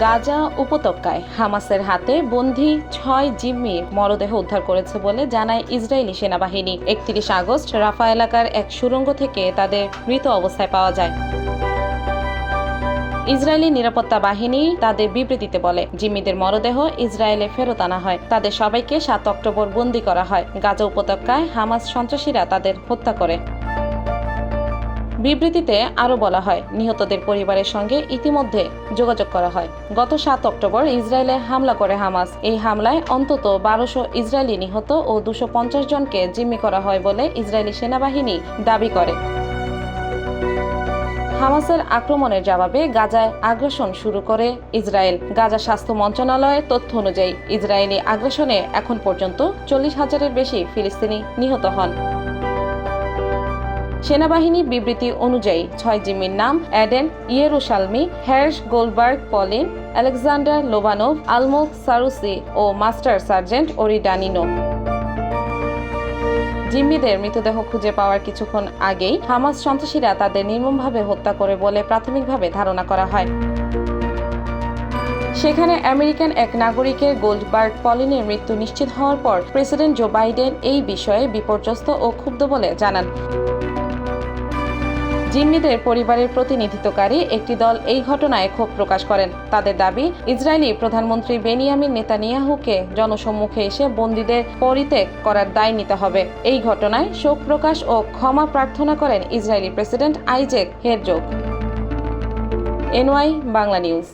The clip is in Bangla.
গাজা উপত্যকায় হামাসের হাতে বন্দি ছয় জিম্মি মরদেহ উদ্ধার করেছে বলে জানায় ইসরায়েলি সেনাবাহিনী। একত্রিশ আগস্ট রাফা এলাকার এক সুড়ঙ্গ থেকে তাদের মৃত অবস্থায় পাওয়া যায়। ইসরায়েলি নিরাপত্তা বাহিনী তাদের বিবৃতিতে বলে, জিম্মিদের মরদেহ ইসরায়েলে ফেরত আনা হয়। তাদের সবাইকে সাত অক্টোবর বন্দী করা হয়। গাজা উপত্যকায় হামাস সন্ত্রাসীরা তাদের হত্যা করে। বিবৃতিতে আরও বলা হয়, নিহতদের পরিবারের সঙ্গে ইতিমধ্যে যোগাযোগ করা হয়। গত সাত অক্টোবর ইসরায়েলে হামলা করে হামাস। এই হামলায় অন্তত বারোশো ইসরায়েলি নিহত ও দুশো পঞ্চাশ জনকে জিম্মি করা হয় বলে ইসরায়েলি সেনাবাহিনী দাবি করে। হামাসের আক্রমণের জবাবে গাজায় আগ্রাসন শুরু করে ইসরায়েল। গাজা স্বাস্থ্য মন্ত্রণালয়ের তথ্য অনুযায়ী, ইসরায়েলি আগ্রাসনে এখন পর্যন্ত চল্লিশ হাজারের বেশি ফিলিস্তিনি নিহত হন। সেনাবাহিনী বিবৃতি অনুযায়ী ছয় জিম্মির নাম Eden Yerushalmi Hersh Goldberg Polin, Alexander Lobanov Almog Sarusi ও মাস্টার সার্জেন্ট ওরিডানিনো জিম্মিদের মৃতদেহ খুঁজে পাওয়ার কিছুক্ষণ আগেই হামাস সন্ত্রাসীরা তাদের নির্মমভাবে হত্যা করে বলে প্রাথমিকভাবে ধারণা করা হয়। সেখানে আমেরিকান এক নাগরিকের গোল্ডবার্গ পলিনের মৃত্যু নিশ্চিত হওয়ার পর প্রেসিডেন্ট জো বাইডেন এই বিষয়ে বিপর্যস্ত ও ক্ষুব্ধ বলে জানান। জিম্মিদের পরিবারের প্রতিনিধিত্বকারী একটি দল এই ঘটনায় ক্ষোভ প্রকাশ করেন। তাদের দাবি, ইসরায়েলি প্রধানমন্ত্রী বেনিয়ামিন নেতানিয়াহুকে জনসম্মুখে এসে বন্দীদের পরিত্যাগ করার দায় নিতে হবে। এই ঘটনায় শোক প্রকাশ ও ক্ষমা প্রার্থনা করেন Israeli president Isaac Herzog. NY Bangla news.